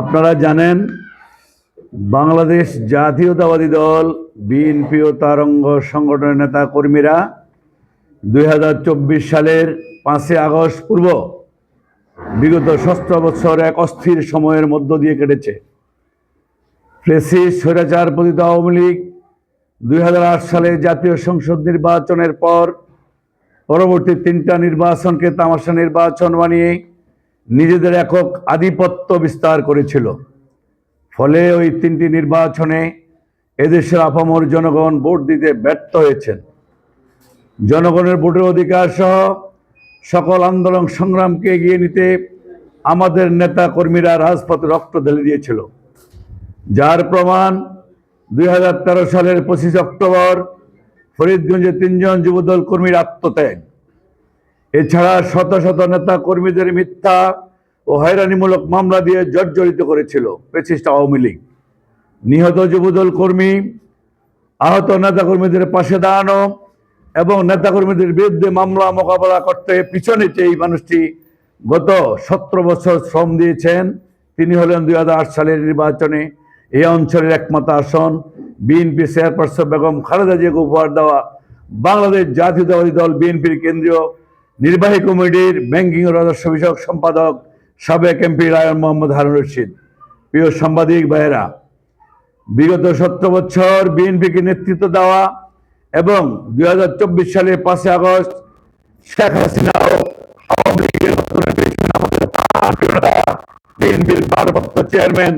আপনারা জানেন, বাংলাদেশ জাতীয়তাবাদী দল, বিএনপি ও তার অঙ্গ সংগঠনের নেতা কর্মীরা দুই সালের পাঁচই আগস্ট পূর্ব বিগত ষষ্ঠ বছর এক অস্থির সময়ের মধ্য দিয়ে কেটেছে। প্রেসিস স্বৈরাচার পতিত আওয়ামী লীগ দুই হাজার আট সালে জাতীয় সংসদ নির্বাচনের পর পরবর্তী তিনটা নির্বাচনকে তামাশা নির্বাচন বানিয়ে নিজেদের একক আধিপত্য বিস্তার করেছিল। ফলে ওই তিনটি নির্বাচনে এদেশের আপামর জনগণ ভোট দিতে ব্যর্থ হয়েছেন। জনগণের ভোটের অধিকার সহ সকল আন্দোলন সংগ্রামকে এগিয়ে নিতে আমাদের নেতা কর্মীরা রাজপথে রক্ত ঢেলে দিয়েছিল। যার প্রমাণ দু হাজার তেরো সালের পঁচিশ অক্টোবর ফরিদগঞ্জে তিনজন যুবদল কর্মীর আত্মত্যাগ। এছাড়া শত শত নেতা কর্মীদের মিথ্যা ও হয়রানিমূলক মামলা দিয়ে জর্জরিত করেছিল পেচিস্ট আওয়ামী লীগ। নিহত যুবদল কর্মী, আহত নেতাকর্মীদের পাশে দাঁড়ানো এবং নেতাকর্মীদের বিরুদ্ধে মামলা মোকাবেলা করতে পিছনে এই মানুষটি গত সতেরো বছর শ্রম দিয়েছেন, তিনি হলেন দুই হাজার আট সালের নির্বাচনে এই অঞ্চলের একমাত্র আসন। বিএনপি চেয়ারপারসন বেগম খালেদা জিয়াকে উপহার দেওয়া বাংলাদেশ জাতীয়তাবাদী দল বিএনপির কেন্দ্রীয় নির্বাহী কমিটির ব্যাংকিং ও রাজস্ব বিষয়ক সম্পাদক সাবেক এমপি রায়ন মোহাম্মদ হারুন রশিদ। প্রিয় সাংবাদিক ভাইয়েরা, বিগত সত্তর বছর বিএনপিকে নেতৃত্ব দেওয়া এবং দুই সালে পাঁচই আগস্ট শেখ হাসিনা ও আওয়ামী লীগের বিএনপির ভারপ্রাপ্ত চেয়ারম্যান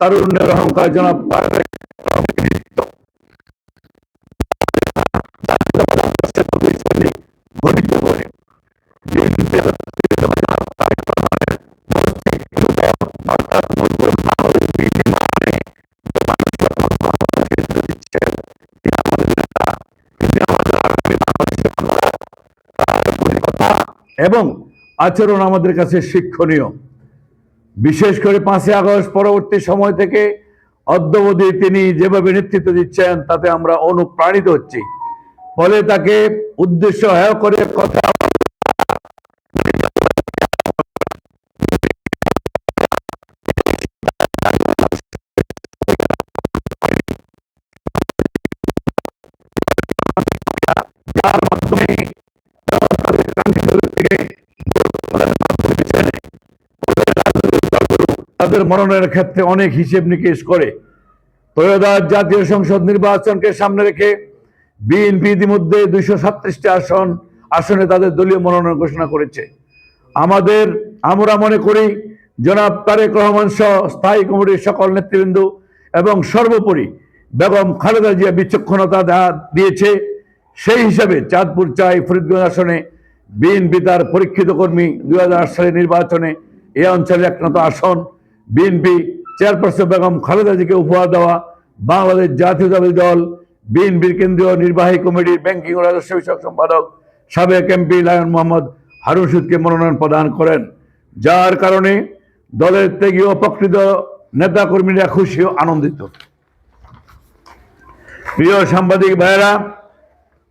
তারুণ্যের অহংকার জনাব তারেক এবং আচরণ আমাদের কাছে শিক্ষণীয়। বিশেষ করে পাঁচই আগস্ট পরবর্তী সময় থেকে অদ্যবধি তিনি যেভাবে নেতৃত্ব দিচ্ছেন, তাতে আমরা অনুপ্রাণিত হচ্ছি। ফলে তাকে উদ্দেশ্য হেয় করে কথা তাদের মনোনয়নের ক্ষেত্রে অনেক হিসেব নিকেশ করে। ত্রয়োদশ জাতীয় সংসদ নির্বাচনকে সামনে রেখে বিএনপি ইতিমধ্যে দুইশো সাতত্রিশটি আসন, আসনে তাদের দলীয় মনোনয়ন ঘোষণা করেছে। আমাদের, আমরা মনে করি জনাব তারেক রহমান সহ স্থায়ী কমিটির সকল নেতৃবৃন্দ এবং সর্বোপরি বেগম খালেদা জিয়া বিচক্ষণতা দিয়েছে। সেই হিসাবে চাঁদপুর চাই ফরিদগঞ্জ আসনে বিএনপি তার পরীক্ষিত কর্মী দুই সালের নির্বাচনে এ অঞ্চলের একমাত্র আসন। বিএনপি চেয়ারপারসন বেগম খালেদা জিকে উপহার দেওয়া, বাংলাদেশ জাতীয়তাবাদী দল, বিএনপির কেন্দ্রীয় নির্বাহী কমিটির ব্যাংকিং ও রাজস্ব বিষয়ক সম্পাদক, সাবেক এমপি লায়ন মোহাম্মদ হারুন রশিদকে মনোনয়ন প্রদান করেন। যার কারণে দলের ত্যাগী ও প্রকৃত নেতাকর্মীরা খুশি ও আনন্দিত। প্রিয় সাংবাদিক ভাইয়েরা,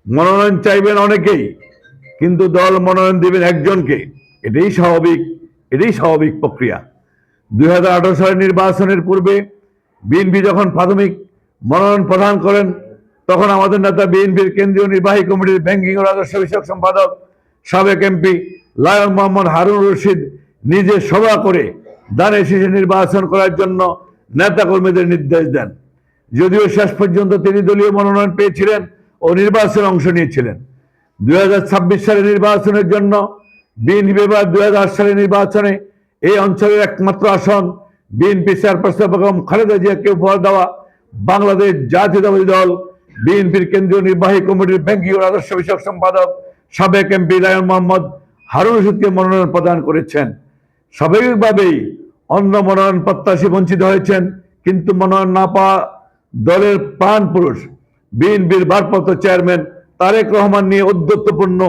মনোনয়ন চাইবেন অনেকেই, কিন্তু দল মনোনয়ন দিবেন একজনকে। এটাই স্বাভাবিক এটাই স্বাভাবিক প্রক্রিয়া। দুই হাজার আঠেরো সালের নির্বাচনের পূর্বে বিএনপি যখন প্রাথমিক মনোনয়ন প্রদান করেন, তখন আমাদের নেতা বিএনপির কেন্দ্রীয় নির্বাহী কমিটির ব্যাংকিং ও রাজস্ব বিষয়ক সম্পাদক, সাবেক এমপি লায়ন মোহাম্মদ হারুন রশিদ নিজে সভা করে দানে শীষে নির্বাচন করার জন্য নেতা কর্মীদের নির্দেশ দেন। যদিও শেষ পর্যন্ত তিনি দলীয় মনোনয়ন পেয়েছিলেন ও নির্বাচনে অংশ নিয়েছিলেন। দুই সালের নির্বাচনের জন্য বিএনপি এবার দুই সালের নির্বাচনে এই অঞ্চলের একমাত্র আসন বিএনপি চেয়ারপারসন বেগম খালেদা জিয়াকে উপহার দেওয়া বাংলাদেশ জাতীয়তাবাদী দল, বিএনপির কেন্দ্রীয় নির্বাহী কমিটির ব্যাংকিং ও রাজস্ব বিষয়ক সম্পাদক সাবেক এমপি লায়ন মোহাম্মদ হারুন রশিদকে মনোনয়ন প্রদান করেছেন। স্বাভাবিকভাবেই অন্য মনোনয়ন প্রত্যাশী বঞ্চিত হয়েছেন, কিন্তু মনোনয়ন না পাওয়া দলের প্রাণ পুরুষ বিএনপির ভারপ্রাপ্ত চেয়ারম্যান তারেক রহমান নিয়ে উদ্যত্তপূর্ণ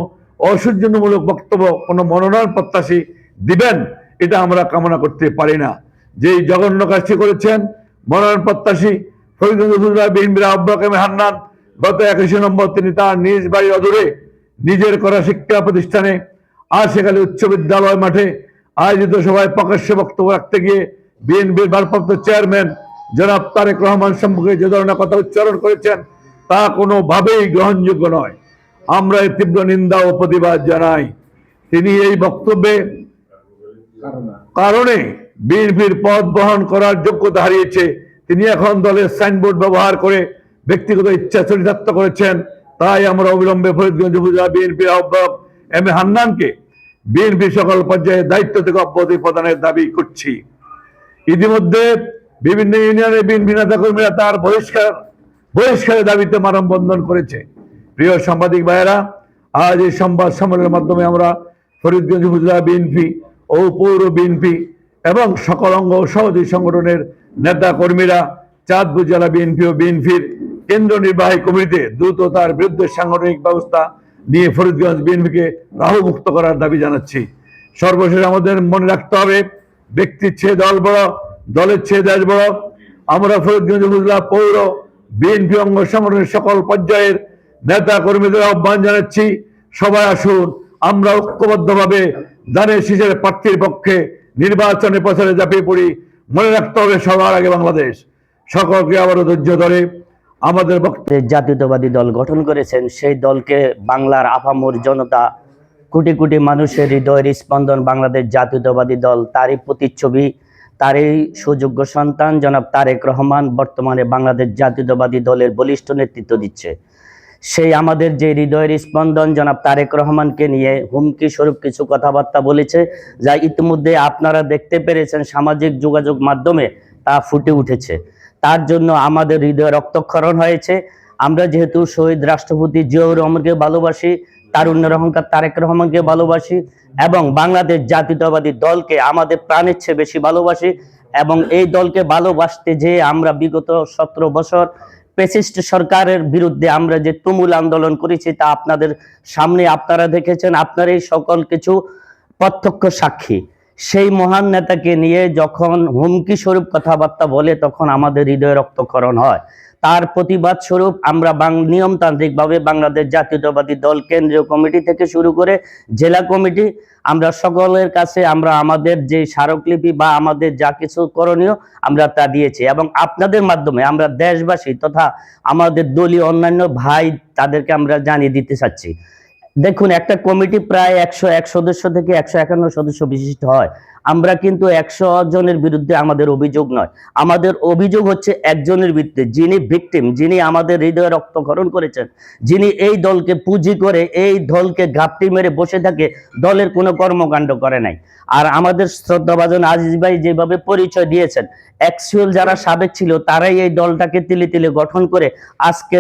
অসৌজন্যমূলক বক্তব্য, কোনো মনোনয়ন প্রত্যাশী দিবেন এটা আমরা কামনা করতে পারি না। যেই জঘন্য কাজটি করেছেন মনোনয়ন প্রত্যাশী আহ্বায়ক এম হান্নান, গত একুশে নম্বর তিনি তার নিজ বাড়ির অদূরে নিজের করা শিক্ষা প্রতিষ্ঠানে আর সেখানে উচ্চ বিদ্যালয় মাঠে আয়োজিত সভায় প্রকাশ্যে বক্তব্য রাখতে গিয়ে বিএনপির ভারপ্রাপ্ত চেয়ারম্যান জনাব তারেক রহমান সম্পর্কে যে ধরনের কথা উচ্চারণ করেছেন তা কোনোভাবেই গ্রহণযোগ্য নয়। আমরা এর তীব্র নিন্দা ও প্রতিবাদ জানাই। তিনি এই বক্তব্যে কারণে। বিএনপির পদ বহন করার যোগ্যতা হারিয়েছে। তিনি এখন দলের সাইনবোর্ড ব্যবহার করে ব্যক্তিগত ইচ্ছা চরিতার্থ করেছেন। তাই আমরা অবিলম্বে ফরিদগঞ্জ উপজেলা বিএনপির আহ্বায়ক এম এ হান্নানকে বিএনপি সকল পর্যায়ে দায়িত্ব থেকে অব্যাহতি প্রদানের দাবি করছি। ইতিমধ্যে বিভিন্ন ইউনিয়নের বিএনপি নেতা কর্মীরা তার বহিষ্কার বহিষ্কারের দাবিতে মানববন্ধন করেছে। প্রিয় সাংবাদিক ভাইয়েরা, আজ এই সংবাদ সম্মেলনের মাধ্যমে আমরা ফরিদগঞ্জ উপজেলা বিএনপি ও পৌর বিএনপি এবং সকল অঙ্গ সহযোগী সংগঠনের নেতা কর্মীরা চাঁদপুর জেলা বিএনপি ও বিএনপির কেন্দ্র নির্বাহী কমিটিতে দ্রুত তার বিরুদ্ধে সাংগঠনিক ব্যবস্থা নিয়ে ফরিদগঞ্জ বিএনপিকে রাহুমুক্ত করার দাবি জানাচ্ছি। সর্বশেষ আমাদের মনে রাখতে হবে, ব্যক্তির চেয়ে দল বড়, দলের চেয়ে দেশ বড়। আমরা ফরিদগঞ্জ উপজেলা পৌর বিএনপি অঙ্গ সংগঠনের সকল পর্যায়ের নেতা কর্মীদের আহ্বান জানাচ্ছি, সবাই আসুন, আমরা ঐক্যবদ্ধভাবে দানের শীষের প্রার্থীর পক্ষে নির্বাচনে প্রচারে ঝাঁপিয়ে পড়ি। মনে রাখতে হবে সবার আগে বাংলাদেশ। সকলকে আবারও ধৈর্য ধরে আমাদের জাতীয়তাবাদী দল গঠন করেছেন, সেই দলকে বাংলার আপামর জনতা কোটি কোটি মানুষের হৃদয়ের স্পন্দন বাংলাদেশ জাতীয়তাবাদী দল। তারই প্রতিচ্ছবি, তারই সুযোগ্য সন্তান জনাব তারেক রহমান বর্তমানে বাংলাদেশ জাতীয়তাবাদী দলের বলিষ্ঠ নেতৃত্ব দিচ্ছে। সেই আমাদের যে হৃদয়ের স্পন্দন জনাব তারেক রহমানকে নিয়ে হুমকি স্বরূপ কিছু কথাবার্তা বলেছে, যা ইতিমধ্যে আপনারা দেখতে পেরেছেন সামাজিক যোগাযোগ মাধ্যমে তা ফুটে উঠেছে। তার জন্য আমাদের হৃদয়ে রক্তক্ষরণ হয়েছে। আমরা যেহেতু শহীদ রাষ্ট্রপতি জিয়াউর রহমানকে ভালোবাসি তারুণ্যের অহংকার তারেক রহমানকে ভালোবাসি, এবং বাংলাদেশ জাতীয়তাবাদী দলকে আমাদের প্রাণের চেয়ে বেশি ভালোবাসি, এবং এই দলকে ভালোবাসতে যে আমরা বিগত সতেরো বছর পেসিস্ট সরকারের বিরুদ্ধে আমরা যে তুমুল আন্দোলন করেছি তা আপনাদের সামনে আপনারা দেখেছেন। আপনার এই সকল কিছু প্রত্যক্ষ সাক্ষী। সেই মহান নেতাকে নিয়ে যখন হুমকি স্বরূপ কথাবার্তা বলে, তখন আমাদের হৃদয় রক্তক্ষরণ হয়। তার প্রতিবাদ স্বরূপ আমরা নিয়মতান্ত্রিকভাবে বাংলাদেশ জাতীয়তাবাদী দল কেন্দ্রীয় কমিটি থেকে শুরু করে জেলা কমিটি, আমরা সকলের কাছে আমরা আমাদের যে স্মারকলিপি বা আমাদের যা কিছু করণীয় আমরা তা দিয়েছি এবং আপনাদের মাধ্যমে আমরা দেশবাসী তথা আমাদের দলীয় অন্যান্য ভাই তাদেরকে আমরা জানিয়ে দিতে চাচ্ছি। দেখুন, একটা কমিটি প্রায় একশো এক সদস্য থেকে একশো একান্ন সদস্য বিশিষ্ট হয়। আমরা কিন্তু একশো জনের বিরুদ্ধে আমাদের অভিযোগ নয়। আমাদের অভিযোগ হচ্ছে একজনের বিরুদ্ধে, যিনি ভিকটিম যিনি আমাদের হৃদয়ে রক্তক্ষরণ করেছেন, যিনি এই দলকে পুঁজি করে এই দলকে ঘাপটি মেরে বসে থাকে, দলের কোনো কর্মকাণ্ড করে নাই। আর আমাদের শ্রদ্ধাভাজন আজিজ ভাই যেভাবে পরিচয় দিয়েছেন অ্যাকচুয়াল যারা সাবেক ছিল, তারাই এই দলটাকে তিলে তিলে গঠন করে আজকে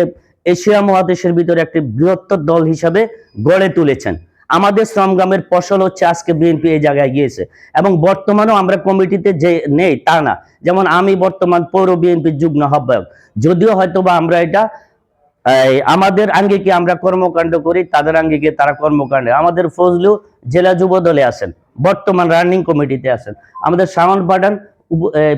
এশিয়া মহাদেশের ভিতরে একটি বৃহত্তর দল হিসাবে গড়ে তুলেছেন। আমাদের শ্রমগ্রামের ফসল হচ্ছে আজকে বিএনপি এই জায়গায় গিয়েছে এবং বর্তমানেও আমরা কমিটিতে যে নেই তা না। যেমন আমি বর্তমান পৌর বিএনপির যুগ্ম আহ্বায়ক। যদিও হয়তো বা আমরা এটা আমাদের আঙ্গিকে আমরা কর্মকাণ্ড করি, তাদের আঙ্গিকে তারা কর্মকাণ্ড। আমাদের ফজলু জেলা যুব দলে আছেন, বর্তমান রানিং কমিটিতে আছেন। আমাদের শাওন পাঠান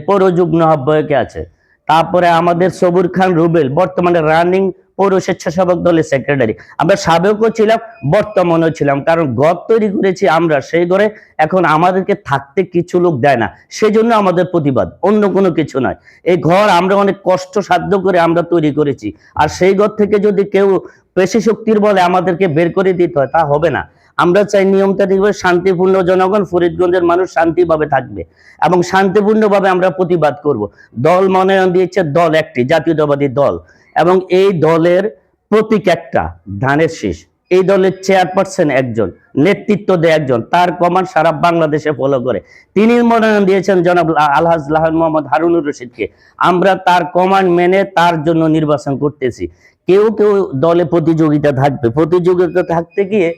পৌর যুগ্ম আহ্বায়কে আছে। তারপরে আমাদের সবুর খান রুবেল, বর্তমানে রানিং পৌর স্বেচ্ছাসেবক দলের সেক্রেটারি আমরা সাবেকও ছিলাম, বর্তমানেও ছিলাম। কারণ ঘর তৈরি করেছি আমরা, সেই ঘরে এখন আমাদেরকে থাকতে কিছু লোক দেয় না। সেই জন্য আমাদের প্রতিবাদ, অন্য কোনো কিছু নয়। এই ঘর আমরা অনেক কষ্ট সাধ্য করে আমরা তৈরি করেছি। আর সেই ঘর থেকে যদি কেউ পেশি শক্তির বলে আমাদেরকে বের করে দিতে হয়, তা হবে না। আমরা চাই নিয়মতান্ত্রিকভাবে শান্তিপূর্ণ জনগণ, ফরিদগঞ্জের মানুষ শান্তিভাবে থাকবে এবং শান্তিপূর্ণভাবে আমরা প্রতিবাদ করব। দল মনোনয়ন দিয়েছে দল একটি, জাতীয়তাবাদী দল। এবং এই দলের প্রতীক একটা, ধানের শীষ। এই দলের চেয়ারপারসন একজন, নেতৃত্ব দেয় একজন, তার কমান্ড সারা বাংলাদেশে ফলো করে। তিনি মনোনয়ন দিয়েছেন জনাব আলহাজ লাহন মোহাম্মদ হারুনুর রশিদকে। আমরা তার কমান্ড মেনে তার জন্য নির্বাচন করতেছি। কেউ কেউ দলে প্রতিযোগিতা থাকবে। প্রতিযোগিতা থাকতে গিয়ে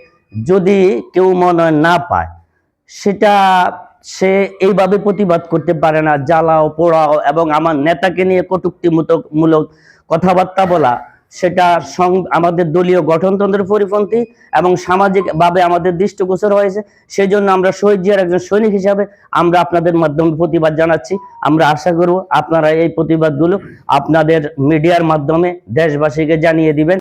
যদি কেউ মনোনয়ন না পায়, সেটা সে এইভাবে প্রতিবাদ করতে পারে না, জ্বালাও, পোড়াও এবং আমার নেতাকে নিয়ে কটুক্তিমূলক মূলক কথাবার্তা বলা। সেটা আমাদের দলীয় গঠনতন্ত্রের পরিপন্থী এবং সামাজিকভাবে আমাদের দৃষ্টিগোচর হয়েছে। সেই জন্য আমরা শহীদ জিয়ার একজন সৈনিক হিসাবে আমরা আপনাদের মাধ্যমে প্রতিবাদ জানাচ্ছি। আমরা আশা করব আপনারা এই প্রতিবাদগুলো আপনাদের মিডিয়ার মাধ্যমে দেশবাসীকে জানিয়ে দিবেন।